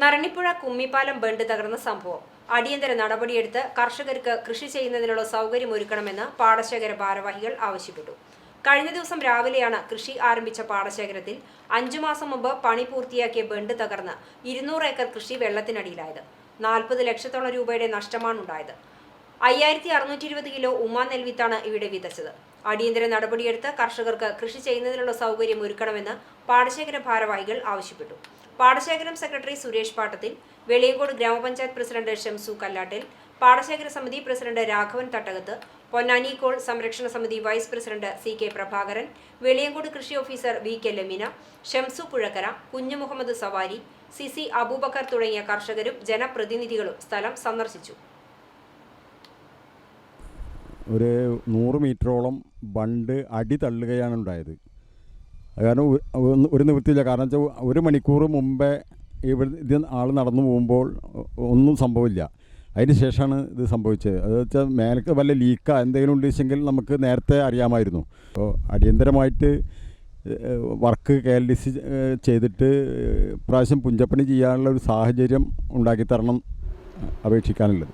നരണിപ്പുഴ കുമ്മിപ്പാലം ബണ്ട് തകർന്ന സംഭവം. അടിയന്തര നടപടിയെടുത്ത് കർഷകർക്ക് കൃഷി ചെയ്യുന്നതിനുള്ള സൗകര്യം ഒരുക്കണമെന്ന് പാടശേഖര ഭാരവാഹികൾ ആവശ്യപ്പെട്ടു. കഴിഞ്ഞ ദിവസം രാവിലെയാണ് കൃഷി ആരംഭിച്ച പാടശേഖരത്തിൽ അഞ്ചു മാസം മുമ്പ് പണി പൂർത്തിയാക്കിയ ബണ്ട് തകർന്ന് ഇരുന്നൂറ് ഏക്കർ കൃഷി വെള്ളത്തിനടിയിലായത്. നാൽപ്പത് ലക്ഷത്തോളം രൂപയുടെ നഷ്ടമാണുണ്ടായത്. അയ്യായിരത്തി അറുന്നൂറ്റി ഇരുപത് കിലോ ഉമാ നെൽവിത്താണ് ഇവിടെ വിതച്ചത്. അടിയന്തര നടപടിയെടുത്ത് കർഷകർക്ക് കൃഷി ചെയ്യുന്നതിനുള്ള സൗകര്യം ഒരുക്കണമെന്ന് പാടശേഖര ഭാരവാഹികൾ ആവശ്യപ്പെട്ടു. പാടശേഖരം സെക്രട്ടറി സുരേഷ് പാട്ടത്തിൽ വെളിയങ്കോട് ഗ്രാമപഞ്ചായത്ത് പ്രസിഡന്റ് ഷംസു കല്ലാട്ടിൽ പാടശേഖര സമിതി പ്രസിഡന്റ് രാഘവൻ തട്ടകത്ത് പൊന്നാനി കോൾ സംരക്ഷണ സമിതി vice president C K Prabhakaran Veliyankode കൃഷി officer V K Lameena Shamsu Puzhakkara Kunju Muhammad സവാരി സി സി അബൂബക്കർ തുടങ്ങിയ കർഷകരും ജനപ്രതിനിധികളും സ്ഥലം സന്ദർശിച്ചു. ഒരു നൂറ് മീറ്ററോളം ബണ്ട് അടി തള്ളുകയാണ് ഉണ്ടായത്. കാരണം ഒരു നിവൃത്തിയില്ല. കാരണം വെച്ചാൽ ഒരു മണിക്കൂർ മുമ്പേ ഇവിടെ ഇത് ആൾ നടന്നു പോകുമ്പോൾ ഒന്നും സംഭവമില്ല അതിന് ശേഷമാണ് ഇത് സംഭവിച്ചത്. അത് വെച്ചാൽ മേലക്ക് വല്ല ലീക്ക എന്തെങ്കിലും ഉണ്ടെങ്കിൽ നമുക്ക് നേരത്തെ അറിയാമായിരുന്നു. അപ്പോൾ അടിയന്തരമായിട്ട് work K L D C ചെയ്തിട്ട് പ്രാവശ്യം പുഞ്ചപ്പണി ചെയ്യാനുള്ള ഒരു സാഹചര്യം ഉണ്ടാക്കി തരണം അപേക്ഷിക്കാനുള്ളത്.